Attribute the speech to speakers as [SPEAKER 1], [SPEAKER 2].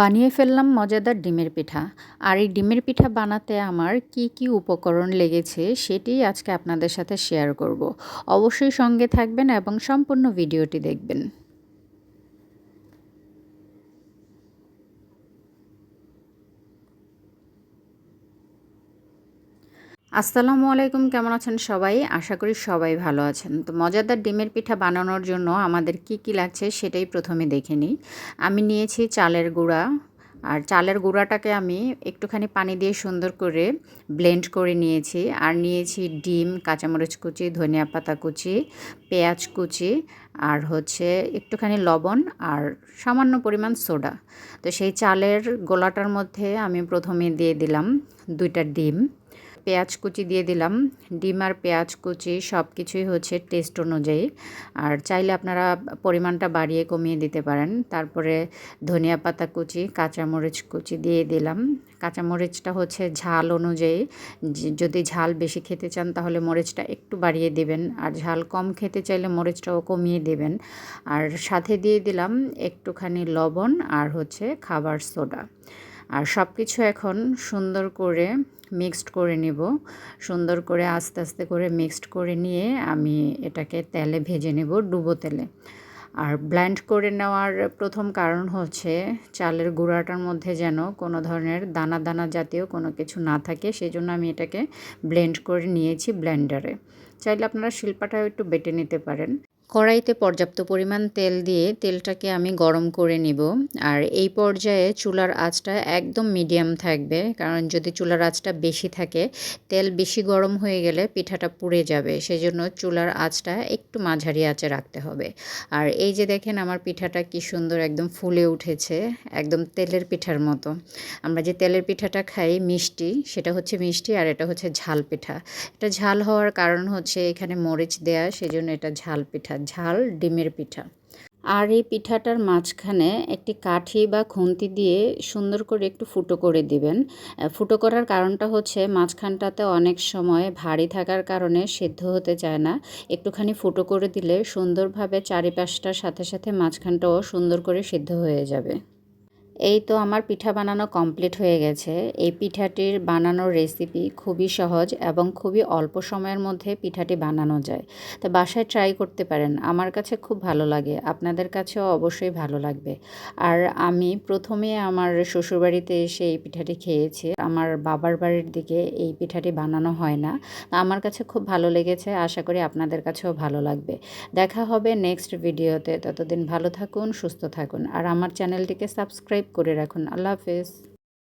[SPEAKER 1] বানিয়ে ফেললাম মজাদার ডিমের পিঠা। আর এই ডিমের পিঠা বানাতে আমার কি কি উপকরণ লেগেছে সেটি আজকে আপনাদের সাথে শেয়ার করব। অবশ্যই সঙ্গে থাকবেন এবং সম্পূর্ণ ভিডিওটি দেখবেন। আসসালামু আলাইকুম, কেমন আছেন সবাই? আশা করি সবাই ভালো আছেন। তো মজাদার ডিমের পিঠা বানানোর জন্য আমাদের কি কি লাগছে সেটাই প্রথমে দেখে নিই। আমি নিয়েছি চালের গুঁড়া আর চালের গুঁড়াটাকে আমি একটুখানি পানি দিয়ে সুন্দর করে ব্লেন্ড করে নিয়েছি। আর নিয়েছি ডিম, কাঁচামরিচ কুচি, ধনিয়া পাতা কুচি, পেঁয়াজ কুচি আর হচ্ছে একটুখানি লবণ আর সামান্য পরিমাণ সোডা। তো সেই চালের গোলাটার মধ্যে আমি প্রথমে দিয়ে দিলাম দুইটা ডিম। পেঁয়াজ কুচি দিয়ে দিলাম। ডিম আর পেঁয়াজ কুচি সব কিছুই হচ্ছে টেস্ট অনুযায়ী। আর চাইলে আপনারা পরিমাণটা বাড়িয়ে কমিয়ে দিতে পারেন। তারপরে ধনিয়া পাতা কুচি, কাঁচামরিচ কুচি দিয়ে দিলাম। কাঁচামরিচটা হচ্ছে ঝাল অনুযায়ী। যদি ঝাল বেশি খেতে চান তাহলে মরিচটা একটু বাড়িয়ে দেবেন। আর ঝাল কম খেতে চাইলে মরিচটাও কমিয়ে দেবেন। আর সাথে দিয়ে দিলাম একটুখানি লবণ আর হচ্ছে খাবার সোডা। আর সব কিছু এখন সুন্দর করে মিক্সড করে নিব। সুন্দর করে আস্তে আস্তে করে মিক্সড করে নিয়ে আমি এটাকে তেলে ভেজে নেব, ডুবো তেলে। আর ব্ল্যান্ড করে নেওয়ার প্রথম কারণ হচ্ছে চালের গুঁড়াটার মধ্যে যেন কোনো ধরনের দানা দানা জাতীয় কোনো কিছু না থাকে সেই জন্য আমি এটাকে ব্লেন্ড করে নিয়েছি ব্লেন্ডারে চাইলে আপনারা শিল্পাটাও একটু বেটে নিতে পারেন। কড়াইতে পর্যাপ্ত পরিমাণ তেল দিয়ে তেলটাকে আমি গরম করে নিব। আর এই পর্যায়ে চুলার আঁচটা একদম মিডিয়াম থাকবে, কারণ যদি চুলার আঁচটা বেশি থাকে, তেল বেশি গরম হয়ে গেলে পিঠাটা পুড়ে যাবে। সেজন্য চুলার আঁচটা একটু মাঝারি আঁচে রাখতে হবে। আর এই যে দেখেন আমার পিঠাটা কি সুন্দর একদম ফুলে উঠেছে, একদম তেলের পিঠার মতো। আমরা যে তেলের পিঠাটা খাই মিষ্টি, সেটা হচ্ছে মিষ্টি আর এটা হচ্ছে ঝাল পিঠা। এটা ঝাল হওয়ার কারণ হচ্ছে এখানে মরিচ দেয়া, সেজন্য এটা ঝাল পিঠা। ঝাল ডিমের পিঠা। আর এই পিঠাটার মাঝখানে একটি কাঠি বা খুন্তি দিয়ে সুন্দর করে একটু ফুটো করে দিবেন। ফুটো করার কারণটা হচ্ছে মাঝখানটাতে অনেক সময় ভারী থাকার কারণে সেদ্ধ হতে চায় না। একটুখানি ফুটো করে দিলে সুন্দরভাবে চারিপাশটার সাথে সাথে মাঝখানটাও সুন্দর করে সিদ্ধ হয়ে যাবে। এই তো আমার পিঠা বানানো কমপ্লিট হয়ে গেছে। এই পিঠাটির বানানোর রেসিপি খুবই সহজ এবং খুবই অল্প সময়ের মধ্যে পিঠাটি বানানো যায়। তো বাসায় ট্রাই করতে পারেন, আমার কাছে খুব ভালো লাগে, আপনাদের কাছেও অবশ্যই ভালো লাগবে। আর আমি প্রথমে আমার শ্বশুরবাড়িতে এসে এই পিঠাটি খেয়েছি, আমার বাবার বাড়ির দিকে এই পিঠাটি বানানো হয় না। আমার কাছে খুব ভালো লেগেছে, আশা করি আপনাদের কাছেও ভালো লাগবে। দেখা হবে নেক্সট ভিডিওতে ততদিন ভালো থাকুন, সুস্থ থাকুন, আর আমার চ্যানেলটিকে সাবস্ক্রাইব করে রাখুন। আল্লাহ হাফেজ।